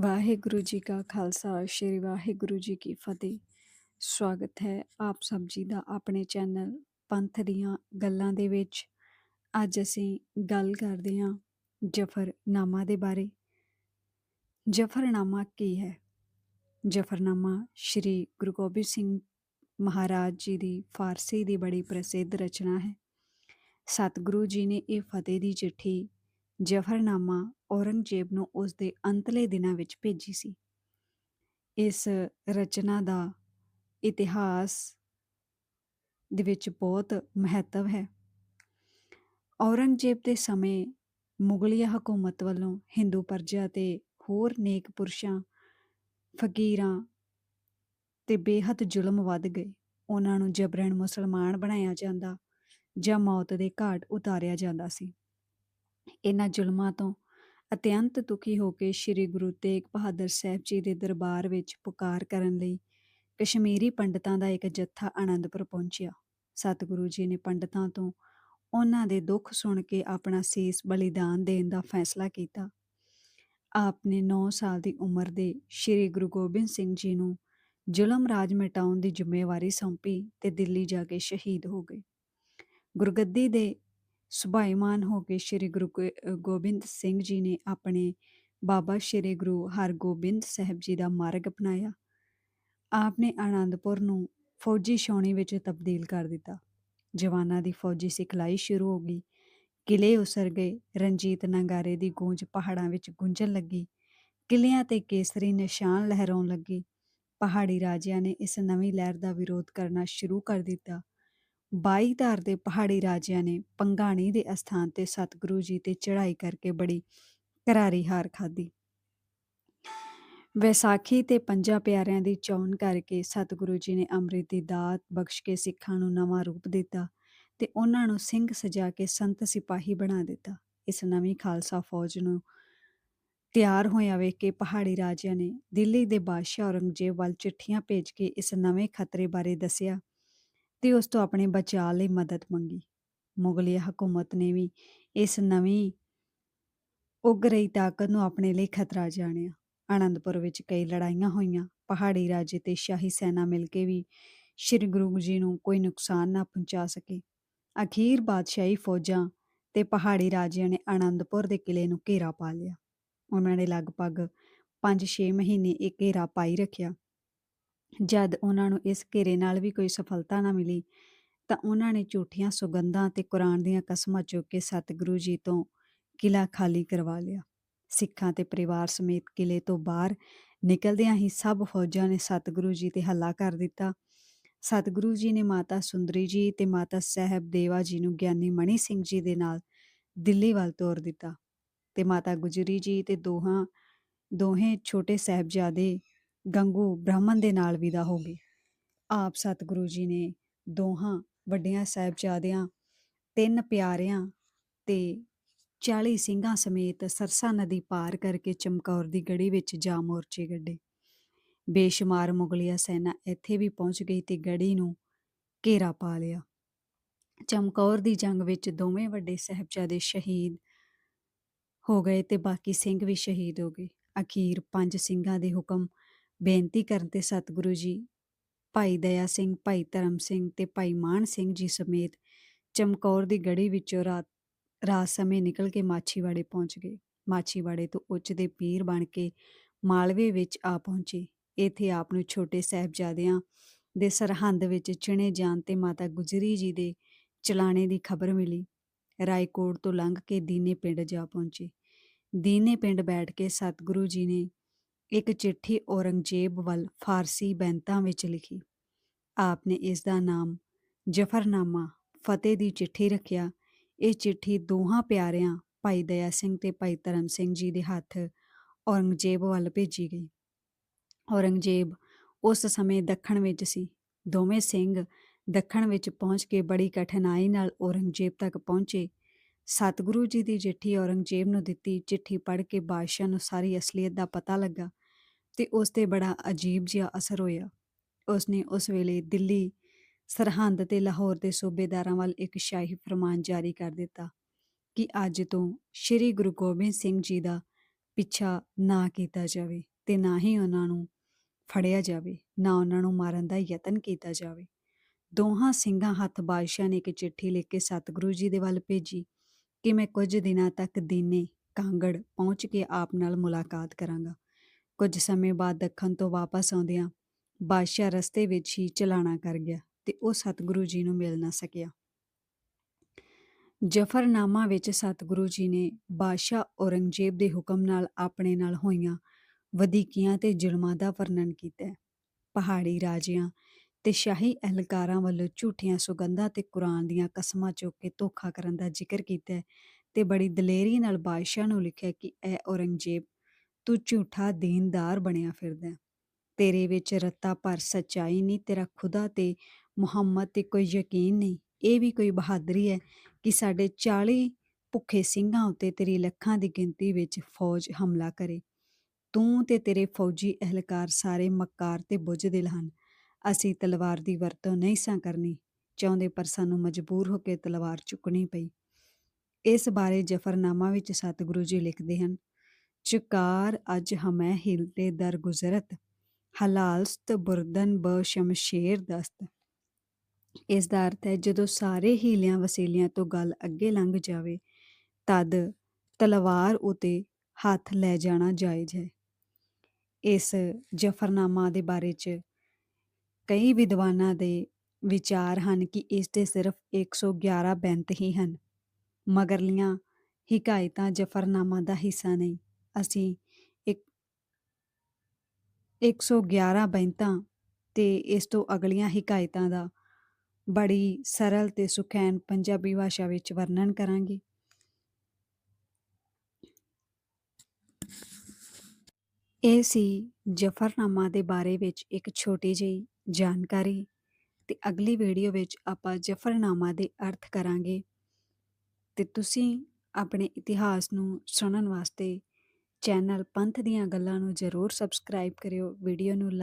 ਵਾਹਿਗੁਰੂ ਜੀ ਕਾ ਖਾਲਸਾ, ਸ੍ਰੀ ਵਾਹਿਗੁਰੂ ਜੀ ਕੀ ਫਤਿਹ। ਸਵਾਗਤ ਹੈ ਆਪ ਸਭ ਜੀ ਦਾ ਆਪਣੇ ਚੈਨਲ ਪੰਥ ਦੀਆਂ ਗੱਲਾਂ ਦੇ ਵਿੱਚ। ਅੱਜ ਅਸੀਂ ਗੱਲ ਕਰਦੇ ਹਾਂ ਜਫਰਨਾਮਾ ਦੇ ਬਾਰੇ। ਜਫਰਨਾਮਾ ਕੀ ਹੈ? ਜਫਰਨਾਮਾ ਸ਼੍ਰੀ ਗੁਰੂ ਗੋਬਿੰਦ ਸਿੰਘ ਮਹਾਰਾਜ ਜੀ ਦੀ ਫਾਰਸੀ ਦੀ ਬੜੀ ਪ੍ਰਸਿੱਧ ਰਚਨਾ ਹੈ। ਸਤਿਗੁਰੂ ਜੀ ਨੇ ਇਹ ਫਤਿਹ ਦੀ ਚਿੱਠੀ ਜਫਰਨਾਮਾ ਔਰੰਗਜ਼ੇਬ ਨੂੰ ਉਸ ਦੇ ਅੰਤਲੇ ਦਿਨਾਂ ਵਿੱਚ ਭੇਜੀ ਸੀ। ਇਸ ਰਚਨਾ ਦਾ ਇਤਿਹਾਸ ਦੇ ਵਿੱਚ ਬਹੁਤ ਮਹੱਤਵ ਹੈ। ਔਰੰਗਜ਼ੇਬ ਦੇ ਸਮੇਂ ਮੁਗਲਿਆ ਹਕੂਮਤ ਵੱਲੋਂ ਹਿੰਦੂ ਪਰਜਾ ਤੇ ਹੋਰ ਨੇਕ ਪੁਰਸ਼ਾਂ, ਫਕੀਰਾਂ ਤੇ ਬੇਹੱਦ ਜ਼ੁਲਮ ਵੱਧ ਗਏ। ਉਹਨਾਂ ਨੂੰ ਜਬਰਨ ਮੁਸਲਮਾਨ ਬਣਾਇਆ ਜਾਂਦਾ ਜਾਂ ਮੌਤ ਦੇ ਘਾਟ ਉਤਾਰਿਆ ਜਾਂਦਾ ਸੀ। ਇਹਨਾਂ ਜ਼ੁਲਮਾਂ ਤੋਂ ਅਤਿਅੰਤ ਦੁਖੀ ਹੋ ਕੇ ਸ੍ਰੀ ਗੁਰੂ ਤੇਗ ਬਹਾਦਰ ਸਾਹਿਬ ਜੀ ਦੇ ਦਰਬਾਰ ਵਿੱਚ ਪੁਕਾਰ ਕਰਨ ਲਈ ਕਸ਼ਮੀਰੀ ਪੰਡਤਾਂ ਦਾ ਇੱਕ ਜੱਥਾ ਆਨੰਦਪੁਰ ਪਹੁੰਚਿਆ। ਸਤਿਗੁਰੂ ਜੀ ਨੇ ਪੰਡਤਾਂ ਤੋਂ ਉਹਨਾਂ ਦੇ ਦੁੱਖ ਸੁਣ ਕੇ ਆਪਣਾ ਸੀਸ ਬਲੀਦਾਨ ਦੇਣ ਦਾ ਫੈਸਲਾ ਕੀਤਾ। ਆਪ ਨੇ 9 ਸਾਲ ਦੀ ਉਮਰ ਦੇ ਸ੍ਰੀ ਗੁਰੂ ਗੋਬਿੰਦ ਸਿੰਘ ਜੀ ਨੂੰ ਜ਼ੁਲਮ ਰਾਜ ਮਿਟਾਉਣ ਦੀ ਜ਼ਿੰਮੇਵਾਰੀ ਸੌਂਪੀ ਤੇ ਦਿੱਲੀ ਜਾ ਕੇ ਸ਼ਹੀਦ ਹੋ ਗਏ। ਗੁਰਗੱਦੀ ਦੇ ਸੁਭਾਈਮਾਨ ਹੋ ਕੇ ਸ੍ਰੀ ਗੁਰੂ ਗੋਬਿੰਦ ਸਿੰਘ ਜੀ ਨੇ ਆਪਣੇ ਬਾਬਾ ਸ੍ਰੀ ਗੁਰੂ ਹਰਗੋਬਿੰਦ ਸਾਹਿਬ ਜੀ ਦਾ ਮਾਰਗ ਅਪਣਾਇਆ। ਆਪ ਨੇ ਆਨੰਦਪੁਰ ਨੂੰ ਫੌਜੀ ਛਾਉਣੀ ਵਿੱਚ ਤਬਦੀਲ ਕਰ ਦਿੱਤਾ। ਜਵਾਨਾਂ ਦੀ ਫੌਜੀ ਸਿਖਲਾਈ ਸ਼ੁਰੂ ਹੋ ਗਈ। ਕਿਲੇ ਉਸਰ ਗਏ। ਰਣਜੀਤ ਨਗਾਰੇ ਦੀ ਗੂੰਜ ਪਹਾੜਾਂ ਵਿੱਚ ਗੂੰਜਣ ਲੱਗੀ। ਕਿਲਿਆਂ ਤੇ ਕੇਸਰੀ ਨਿਸ਼ਾਨ ਲਹਿਰਾਉਣ ਲੱਗੇ। ਪਹਾੜੀ ਰਾਜਿਆਂ ਨੇ ਇਸ ਨਵੀਂ ਲਹਿਰ ਦਾ ਵਿਰੋਧ ਕਰਨਾ ਸ਼ੁਰੂ ਕਰ ਦਿੱਤਾ। ਬਾਈ ਧਾਰ ਦੇ ਪਹਾੜੀ ਰਾਜਿਆਂ ਨੇ ਪੰਗਾਣੀ ਦੇ ਅਸਥਾਨ ਤੇ ਸਤਿਗੁਰੂ ਜੀ ਤੇ ਚੜ੍ਹਾਈ ਕਰਕੇ ਬੜੀ ਕਰਾਰੀ ਹਾਰ ਖਾਧੀ। ਵਿਸਾਖੀ ਤੇ ਪੰਜਾਂ ਪਿਆਰਿਆਂ ਦੀ ਚੌਣ ਕਰਕੇ ਸਤਿਗੁਰੂ ਜੀ ਨੇ ਅੰਮ੍ਰਿਤ ਦੀ ਦਾਤ ਬਖਸ਼ ਕੇ ਸਿੱਖਾਂ ਨੂੰ ਨਵਾਂ ਰੂਪ ਦਿੱਤਾ ਤੇ ਉਹਨਾਂ ਨੂੰ ਸਿੰਘ ਸਜਾ ਕੇ ਸੰਤ ਸਿਪਾਹੀ ਬਣਾ ਦਿੱਤਾ। ਇਸ ਨਵੀਂ ਖਾਲਸਾ ਫੌਜ ਨੂੰ ਤਿਆਰ ਹੋਇਆ ਵੇਖ ਕੇ ਪਹਾੜੀ ਰਾਜਿਆਂ ਨੇ ਦਿੱਲੀ ਦੇ ਬਾਦਸ਼ਾਹ ਔਰੰਗਜ਼ੇਬ ਵੱਲ ਚਿੱਠੀਆਂ ਭੇਜ ਕੇ ਇਸ ਨਵੇਂ ਖਤਰੇ ਬਾਰੇ ਦੱਸਿਆ ਤੇ ਉਸ ਤੋਂ ਆਪਣੇ ਬਚਾਅ ਲਈ ਮਦਦ ਮੰਗੀ। ਮੁਗਲਿਆ ਹਕੂਮਤ ਨੇ ਵੀ ਇਸ ਨਵੀਂ ਉੱਗ ਰਹੀ ਤਾਕਤ ਨੂੰ ਆਪਣੇ ਲਈ ਖਤਰਾ ਜਾਣਿਆ। ਅਨੰਦਪੁਰ ਵਿੱਚ ਕਈ ਲੜਾਈਆਂ ਹੋਈਆਂ। ਪਹਾੜੀ ਰਾਜੇ ਤੇ ਸ਼ਾਹੀ ਸੈਨਾ ਮਿਲ ਕੇ ਵੀ ਸ੍ਰੀ ਗੁਰੂ ਜੀ ਨੂੰ ਕੋਈ ਨੁਕਸਾਨ ਨਾ ਪਹੁੰਚਾ ਸਕੇ। ਅਖੀਰ ਬਾਦਸ਼ਾਹੀ ਫੌਜਾਂ ਤੇ ਪਹਾੜੀ ਰਾਜਿਆਂ ਨੇ ਅਨੰਦਪੁਰ ਦੇ ਕਿਲ੍ਹੇ ਨੂੰ ਘੇਰਾ ਪਾ ਲਿਆ। ਉਹਨਾਂ ਨੇ ਲਗਭਗ 5-6 ਮਹੀਨੇ ਇਹ ਘੇਰਾ ਪਾਈ ਰੱਖਿਆ। ਜਦ ਉਹਨਾਂ ਨੂੰ ਇਸ ਘੇਰੇ ਨਾਲ ਵੀ ਕੋਈ ਸਫਲਤਾ ਨਾ ਮਿਲੀ, ਤਾਂ ਉਹਨਾਂ ਨੇ ਝੂਠੀਆਂ ਸੁਗੰਧਾਂ ਅਤੇ ਕੁਰਾਨ ਦੀਆਂ ਕਸਮਾਂ ਚੁੱਕ ਕੇ ਸਤਿਗੁਰੂ ਜੀ ਤੋਂ ਕਿਲਾ ਖਾਲੀ ਕਰਵਾ ਲਿਆ। ਸਿੱਖਾਂ ਤੇ ਪਰਿਵਾਰ ਸਮੇਤ ਕਿਲੇ ਤੋਂ ਬਾਹਰ ਨਿਕਲਦਿਆਂ ਹੀ ਸਭ ਫੌਜਾਂ ਨੇ ਸਤਿਗੁਰੂ ਜੀ ਤੇ ਹੱਲਾ ਕਰ ਦਿੱਤਾ। ਸਤਿਗੁਰੂ ਜੀ ਨੇ ਮਾਤਾ ਸੁੰਦਰੀ ਜੀ ਤੇ ਮਾਤਾ ਸਹਿਬ ਦੇਵਾ ਜੀ ਨੂੰ ਗਿਆਨੀ ਮਣੀ ਸਿੰਘ ਜੀ ਦੇ ਨਾਲ ਦਿੱਲੀ ਵੱਲ ਤੋਰ ਦਿੱਤਾ ਤੇ ਮਾਤਾ ਗੁਜਰੀ ਜੀ ਤੇ ਦੋਹਾਂ, ਦੋਹੇ ਛੋਟੇ ਸਹਿਬਜ਼ਾਦੇ ਗੰਗੂ ਬ੍ਰਾਹਮਣ ਦੇ ਨਾਲ ਵਿਦਾ ਹੋ ਗਏ। ਆਪ ਸਤਿਗੁਰੂ ਜੀ ਨੇ ਦੋਹਾਂ ਵੱਡਿਆਂ ਸਾਹਿਬਜ਼ਾਦਿਆਂ, ਤਿੰਨ ਪਿਆਰਿਆਂ ਤੇ 40 ਸਿੰਘਾਂ ਸਮੇਤ ਸਰਸਾ ਨਦੀ ਪਾਰ ਕਰਕੇ ਚਮਕੌਰ ਦੀ ਗੜੀ ਵਿੱਚ ਜਾ ਮੋਰਚੇ ਗੱਡੇ ਬੇਸ਼ੁਮਾਰ ਮੁਗਲਿਆ ਸੈਨਾ ਇੱਥੇ ਵੀ ਪਹੁੰਚ ਗਈ ਤੇ ਗੜੀ ਨੂੰ ਘੇਰਾ ਪਾ ਲਿਆ। ਚਮਕੌਰ ਦੀ ਜੰਗ ਵਿੱਚ ਦੋਵੇਂ ਵੱਡੇ ਸਹਿਬਜ਼ਾਦੇ ਸ਼ਹੀਦ ਹੋ ਗਏ ਤੇ ਬਾਕੀ ਸਿੰਘ ਵੀ ਸ਼ਹੀਦ ਹੋ ਗਏ। ਅਖੀਰ ਪੰਜ ਸਿੰਘਾਂ ਦੇ ਹੁਕਮ ਬੇਨਤੀ ਕਰਨ ਤੇ ਸਤਿਗੁਰੂ ਜੀ, ਭਾਈ ਦਇਆ ਸਿੰਘ, ਭਾਈ ਧਰਮ ਸਿੰਘ ਤੇ ਭਾਈ ਮਾਨ ਸਿੰਘ ਜੀ ਸਮੇਤ ਚਮਕੌਰ ਦੀ ਗੜੀ ਵਿੱਚੋਂ ਰਾਤ ਰਾਤ ਸਮੇਂ ਨਿਕਲ ਕੇ ਮਾਛੀਵਾੜੇ ਪਹੁੰਚ ਗਏ। ਮਾਛੀਵਾੜੇ ਤੋਂ ਉੱਚ ਦੇ ਪੀਰ ਬਣ ਕੇ ਮਾਲਵੇ ਵਿੱਚ ਆ ਪਹੁੰਚੇ। ਇੱਥੇ ਆਪ ਨੂੰ ਛੋਟੇ ਸਹਿਬਜ਼ਾਦਿਆਂ ਦੇ ਸਰਹੰਦ ਵਿੱਚ ਚਿਣੇ ਜਾਣ ਤੇ ਮਾਤਾ ਗੁਜਰੀ ਜੀ ਦੇ ਚਲਾਣੇ ਦੀ ਖਬਰ ਮਿਲੀ। ਰਾਏਕੋਟ ਤੋਂ ਲੰਘ ਕੇ ਦੀਨੇ ਪਿੰਡ ਜਾ ਪਹੁੰਚੇ। ਦੀਨੇ ਪਿੰਡ ਬੈਠ ਕੇ ਸਤਿਗੁਰੂ ਜੀ ਨੇ ਇੱਕ ਚਿੱਠੀ ਔਰੰਗਜ਼ੇਬ ਵੱਲ ਫਾਰਸੀ ਬੈਂਤਾਂ ਵਿੱਚ ਲਿਖੀ। ਆਪ ਨੇ ਇਸ ਦਾ ਨਾਮ ਜਫਰਨਾਮਾ, ਫਤਿਹ ਦੀ ਚਿੱਠੀ ਰੱਖਿਆ। ਇਹ ਚਿੱਠੀ ਦੋਹਾਂ ਪਿਆਰਿਆਂ, ਭਾਈ ਦਇਆ ਸਿੰਘ ਤੇ ਭਾਈ ਧਰਮ ਸਿੰਘ ਜੀ ਦੇ ਹੱਥ ਔਰੰਗਜ਼ੇਬ ਵੱਲ ਭੇਜੀ ਗਈ। ਔਰੰਗਜ਼ੇਬ ਉਸ ਸਮੇਂ ਦੱਖਣ ਵਿੱਚ ਸੀ। ਦੋਵੇਂ ਸਿੰਘ ਦੱਖਣ ਵਿੱਚ ਪਹੁੰਚ ਕੇ ਬੜੀ ਕਠਿਨਾਈ ਨਾਲ ਔਰੰਗਜ਼ੇਬ ਤੱਕ ਪਹੁੰਚੇ। ਸਤਿਗੁਰੂ ਜੀ ਦੀ ਚਿੱਠੀ ਔਰੰਗਜ਼ੇਬ ਨੂੰ ਦਿੱਤੀ, ਚਿੱਠੀ ਪੜ੍ਹ ਕੇ ਬਾਦਸ਼ਾਹ ਨੂੰ ਸਾਰੀ ਅਸਲੀਅਤ ਦਾ ਪਤਾ ਲੱਗਾ ਤੇ ਉਸ ਤੇ ਬੜਾ ਅਜੀਬ ਜਿਹਾ ਅਸਰ ਹੋਇਆ। ਉਸਨੇ ਉਸ ਵੇਲੇ ਦਿੱਲੀ, ਸਰਹੰਦ ਤੇ ਲਾਹੌਰ ਦੇ ਸੂਬੇਦਾਰਾਂ ਵੱਲ ਇੱਕ ਸ਼ਾਹੀ ਫਰਮਾਨ ਜਾਰੀ ਕਰ ਦਿੱਤਾ ਕਿ ਅੱਜ ਤੋਂ ਸ੍ਰੀ ਗੁਰੂ ਗੋਬਿੰਦ ਸਿੰਘ ਜੀ ਦਾ ਪਿੱਛਾ ਨਾ ਕੀਤਾ ਜਾਵੇ ਤੇ ਨਾ ਹੀ ਉਹਨਾਂ ਨੂੰ ਫੜਿਆ ਜਾਵੇ, ਨਾ ਉਹਨਾਂ ਨੂੰ ਮਾਰਨ ਦਾ ਯਤਨ ਕੀਤਾ ਜਾਵੇ। ਦੋਹਾਂ ਸਿੰਘਾਂ ਹੱਥ ਬਾਦਸ਼ਾਹ ਨੇ ਇੱਕ ਚਿੱਠੀ ਲਿਖ ਕੇ ਸਤਿਗੁਰੂ ਜੀ ਦੇ ਵੱਲ ਭੇਜੀ ਕਿ ਮੈਂ ਕੁਝ ਦਿਨਾਂ ਤੱਕ ਦੀਨੇ ਕਾਂਗੜ ਪਹੁੰਚ ਕੇ ਆਪ ਨਾਲ ਮੁਲਾਕਾਤ ਕਰਾਂਗਾ। ਕੁਝ ਸਮੇਂ ਬਾਅਦ ਦੱਖਣ ਤੋਂ ਵਾਪਸ ਆਉਂਦਿਆਂ ਬਾਦਸ਼ਾਹ ਰਸਤੇ ਵਿੱਚ ਹੀ ਚਲਾਣਾ ਕਰ ਗਿਆ ਤੇ ਉਹ ਸਤਿਗੁਰੂ ਜੀ ਨੂੰ ਮਿਲ ਨਾ ਸਕਿਆ। ਜਫਰਨਾਮਾ ਵਿੱਚ ਸਤਿਗੁਰੂ ਜੀ ਨੇ ਬਾਦਸ਼ਾਹ ਔਰੰਗਜ਼ੇਬ ਦੇ ਹੁਕਮ ਨਾਲ ਆਪਣੇ ਨਾਲ ਹੋਈਆਂ ਵਧੀਕੀਆਂ ਤੇ ਜ਼ੁਲਮਾਂ ਦਾ ਵਰਣਨ ਕੀਤਾ ਹੈ। ਪਹਾੜੀ ਰਾਜਿਆਂ ਤੇ ਸ਼ਾਹੀ ਅਹਿਲਕਾਰਾਂ ਵੱਲੋਂ ਝੂਠੀਆਂ ਸੁਗੰਧਾਂ ਤੇ ਕੁਰਾਨ ਦੀਆਂ ਕਸਮਾਂ ਚੁੱਕ ਕੇ ਧੋਖਾ ਕਰਨ ਦਾ ਜ਼ਿਕਰ ਕੀਤਾ ਤੇ ਬੜੀ ਦਲੇਰੀ ਨਾਲ ਬਾਦਸ਼ਾਹ ਨੂੰ ਲਿਖਿਆ ਕਿ, ਐ ਔਰੰਗਜ਼ੇਬ, ਤੂੰ ਝੂਠਾ ਦੀਨਦਾਰ ਬਣਿਆ ਫਿਰਦਾ ਤੇਰੇ ਵਿੱਚ ਰੱਤਾ ਭਰ ਸੱਚਾਈ ਨਹੀਂ, ਤੇਰਾ ਖੁਦਾ ਤੇ ਮੁਹੰਮਦ ਤੇ ਕੋਈ ਯਕੀਨ ਨਹੀਂ। ਇਹ ਵੀ ਕੋਈ ਬਹਾਦਰੀ ਹੈ ਕਿ ਸਾਡੇ 40 ਭੁੱਖੇ ਸਿੰਘਾਂ ਉੱਤੇ ਤੇਰੀ ਲੱਖਾਂ ਦੀ ਗਿਣਤੀ ਵਿੱਚ ਫੌਜ ਹਮਲਾ ਕਰੇ। ਤੂੰ ਤੇ ਤੇਰੇ ਫੌਜੀ ਅਹਿਲਕਾਰ ਸਾਰੇ ਮੱਕਾਰ ਤੇ ਬੁੱਝ ਦਿਲ ਹਨ। ਅਸੀਂ ਤਲਵਾਰ ਦੀ ਵਰਤੋਂ ਨਹੀਂ ਸਾਂ ਕਰਨੀ, ਚਾਹੁੰਦੇ ਪਰ ਸਾਨੂੰ ਮਜਬੂਰ ਹੋ ਕੇ ਤਲਵਾਰ ਚੁੱਕਣੀ ਪਈ। ਇਸ ਬਾਰੇ ਜਫਰਨਾਮਾ ਵਿੱਚ ਸਤਿਗੁਰੂ ਜੀ ਲਿਖਦੇ ਹਨ, ਚੁਕਾਰ ਅੱਜ ਹਮੈ ਹਿਲਤੇ ਦਰ ਗੁਜ਼ਰਤ, ਹਲਾਲਸਤ ਬੁਰਦਨ ਬ ਸ਼ਮਸ਼ੇਰ ਦਸਤ। ਇਸ ਦਾ ਅਰਥ ਹੈ, ਜਦੋਂ ਸਾਰੇ ਹੀਲਿਆਂ ਵਸੀਲਿਆਂ ਤੋਂ ਗੱਲ ਅੱਗੇ ਲੰਘ ਜਾਵੇ, ਤਦ ਤਲਵਾਰ ਉਤੇ ਹੱਥ ਲੈ ਜਾਣਾ ਜਾਇਜ਼ ਹੈ। ਇਸ ਜਫਰਨਾਮਾ ਦੇ ਬਾਰੇ ਚ ਕਈ ਵਿਦਵਾਨਾਂ ਦੇ ਵਿਚਾਰ ਹਨ ਕਿ ਇਸ ਦੇ ਸਿਰਫ 111 ਬੈਂਤ ਹੀ ਹਨ। ਮਗਰਲੀਆਂ ਹਿਕਾਇਤਾਂ ਜਫਰਨਾਮਾ ਦਾ ਹਿੱਸਾ ਨਹੀਂ। ਅਸੀਂ ਇੱਕ 111 ਬੈਂਤਾਂ ਤੇ ਇਸ ਤੋਂ ਅਗਲੀਆਂ ਹਿਕਾਇਤਾਂ ਦਾ ਬੜੀ ਸਰਲ ਤੇ ਸੁਖੈਨ ਪੰਜਾਬੀ ਭਾਸ਼ਾ ਵਿੱਚ ਵਰਣਨ ਕਰਾਂਗੇ। ਇਹ ਸੀ ਜਫਰਨਾਮਾ ਦੇ ਬਾਰੇ ਵਿੱਚ ਇੱਕ ਛੋਟੀ ਜਿਹੀ ਜਾਣਕਾਰੀ ਤੇ ਅਗਲੀ ਵੀਡੀਓ ਵਿੱਚ ਆਪਾਂ ਜਫਰਨਾਮਾ ਦੇ ਅਰਥ ਕਰਾਂਗੇ। ਤੇ ਤੁਸੀਂ ਆਪਣੇ ਇਤਿਹਾਸ ਨੂੰ ਸੁਣਨ ਵਾਸਤੇ ਚੈਨਲ ਪੰਥ ਦੀਆਂ ਗੱਲਾਂ ਨੂੰ ਜ਼ਰੂਰ ਸਬਸਕ੍ਰਾਈਬ ਕਰਿਓ ਵੀਡੀਓ ਨੂੰ ਲਾ